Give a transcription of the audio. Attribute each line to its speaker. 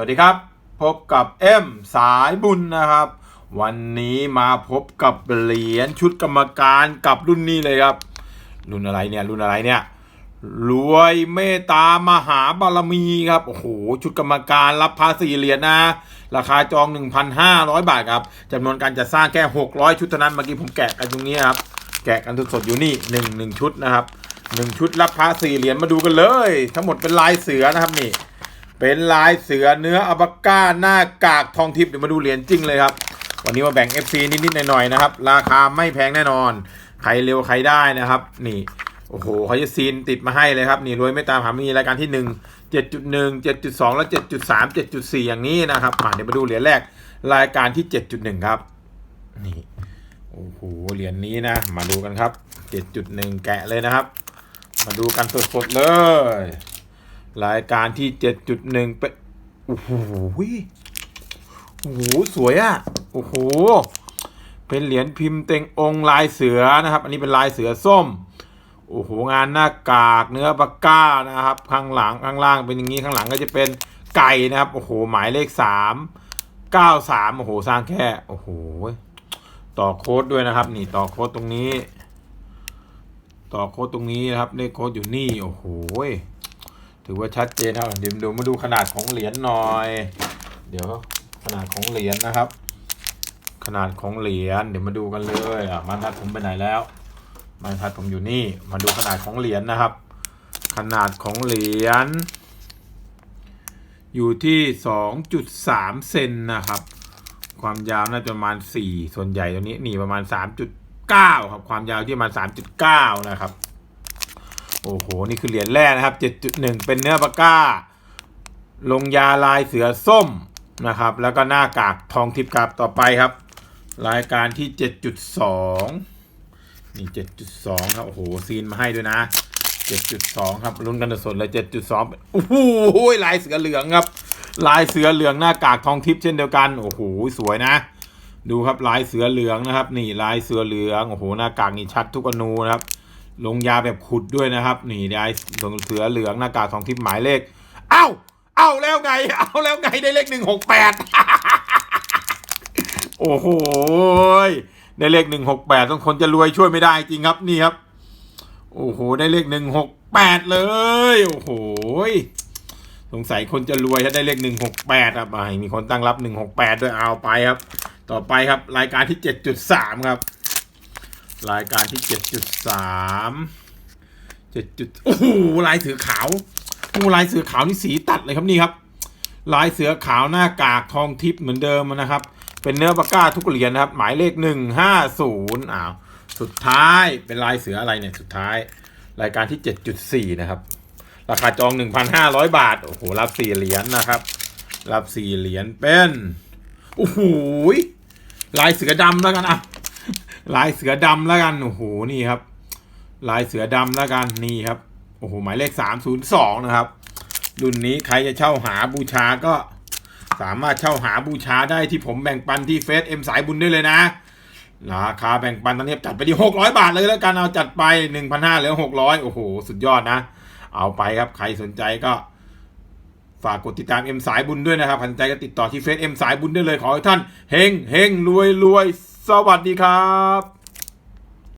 Speaker 1: วัสดีครับ พบกับเอ็มสายบุญนะครับ วันนี้มาพบกับเหรียญชุดกรรมการกับรุ่นนี้เลยครับ รุ่นอะไรเนี่ยรุ่นอะไรเนี่ยรวยเมตตามหาบารมีครับโอ้โหชุดกรรมการรับภาษีเหรียญนะ ราคาจอง 1,500 บาทครับจำนวนการจะสร้างแค่ 600 ชุดเท่านั้นเมื่อกี้ผมแกะกันตรงนี้ครับแกะกันสดๆอยู่นี่หนึ่งหนึ่งชุดนะครับหนึ่งชุดรับพระสี่เหรียญมาดูกันเลย ทั้งหมดเป็นลายเสือนะครับนี่ เป็นลายเสือเนื้ออัลปาก้าหน้ากากทองทิพย์เดี๋ยวมาดูเหรียญจริงเลยครับ วันนี้มาแบ่ง FC นิดๆหน่อยๆนะครับ ราคาไม่แพงแน่นอน ใครเร็วใครได้นะครับ นี่โอ้โหเขาจะซีนติดมาให้เลยครับนี่รวยไม่ตามหามีรายการที่ 1 7.1 7.2 และ 7.3 7.4 อย่างนี้นะครับมาเดี๋ยวมาดูเหรียญแรกรายการที่ 7.1 ครับ นี่โอ้โหเหรียญนี้นะ มาดูกันครับ 7.1 แกะเลยนะครับ มาดูกันสดๆเลย รายการที่7.1เป็นโอ้โหโอ้โหสวยอะโอ้โหเป็นเหรียญพิมพ์เต็งองค์ลายเสือนะครับ อันนี้เป็นลายเสือส้มโอ้โหงานหน้ากากเนื้อปากก้านะครับ ข้างหลังข้างล่างเป็นอย่างนี้ข้างหลังก็จะเป็นไก่นะครับโอ้โหหมายเลขสามเก้าสามโอ้โหสร้างแค่โอ้โหต่อโค้ดด้วยนะครับ นี่ต่อโค้ดตรงนี้ ต่อโค้ดตรงนี้นะครับเลขโค้ดอยู่นี่โอ้โห ถือว่าชัดเจนครับเดี๋ยวดูมาดูขนาดของเหรียญหน่อย เดี๋ยวขนาดของเหรียญนะครับ ขนาดของเหรียญเดี๋ยวมาดูกันเลยอะมันทัดผมไปไหนแล้วมันทัดผมอยู่นี่ มาดูขนาดของเหรียญนะครับ ขนาดของเหรียญอยู่ที่สองจุดสามเซนนะครับ ความยาวน่าจะประมาณสี่ส่วนใหญ่ตัวนี้นี่ประมาณสามจุดเก้าครับ ความยาวที่ประมาณสามจุดเก้านะครับ อ้โห นี่คือเหรียญแรกนะครับ 7.1 เป็นเนื้อปากกาลงยาลายเสือส้มนะครับ แล้วก็หน้ากากทองทิพย์ครับต่อไปครับ รายการที่ 7.2 นี่ 7.2 ครับ โอ้โห ซีนมาให้ด้วยนะ 7.2 ครับลุ้นกันสดเลย7.2 โอ้โหลายเสือเหลืองครับ ลายเสือเหลืองหน้ากากทองทิพย์เช่นเดียวกัน โอ้โห สวยนะ ดูครับลายเสือเหลืองนะครับ นี่ลายเสือเหลือง โอ้โห หน้ากากนี่ชัดทุกอนูนะครับ ลงยาแบบขุดด้วยนะครับ นี่ได้เสือเหลืองหน้ากากทองทิพย์หมายเลข เอ้า เอ้าแล้วไง เอ้าแล้วไงได้เลขหนึ่งหกแปดโอ้โหได้เลขหนึ่งหกแปดต้องคนจะรวยช่วยไม่ได้จริงครับนี่ครับ โอ้โห ได้เลขหนึ่งหกแปดเลย โอ้โหสงสัยคนจะรวยถ้าได้เลขหนึ่งหกแปดครับมีคนตั้งรับหนึ่งหกแปดด้วยเอาไปครับ ต่อไปครับรายการที่เจ็ดจุดสามครับ รายการที่เจ็ดจุดสามเจ็ดจุดโอ้โหลายเสือขาวโอ้ลายเสือขาวนี่สีตัดเลยครับนี่ครับ ลายเสือขาวหน้ากากทองทิพย์เหมือนเดิมนะครับ เป็นเนื้อปากกาทุกเหรียญนะครับ หมายเลขหนึ่งห้าศูนย์อ้าวสุดท้ายเป็นลายเสืออะไรเนี่ยสุดท้าย รายการที่เจ็ดจุดสี่นะครับราคาจองหนึ่งพันห้าร้อยบาท โอ้โห รับสี่เหรียญนะครับ รับสี่เหรียญเป็น โอ้โหลายเสือดำแล้วกันอะ ลายเสือดำแล้วกันโอ้โหนี่ครับ ลายเสือดำแล้วกันนี่ครับโอ้โหหมายเลขสามศูนย์สองนะครับรุ่นนี้ใครจะเช่าหาบูชาก็สามารถเช่าหาบูชาได้ที่ผมแบ่งปันที่เฟซเอ็มสายบุญได้เลยนะราคาแบ่งปันตอนนี้จัดไปที่หกร้อยบาทเลยแล้วกันเอาจัดไปหนึ่งพันห้าเหลือหกร้อยโอ้โห สุดยอดนะ เอาไปครับใครสนใจก็ ฝากกดติดตามเอ็มสายบุญด้วยนะครับสนใจก็ติดต่อที่เฟซเอ็มสายบุญได้เลยขอให้ท่านเฮงเฮงรวยรวย สวัสดีครับ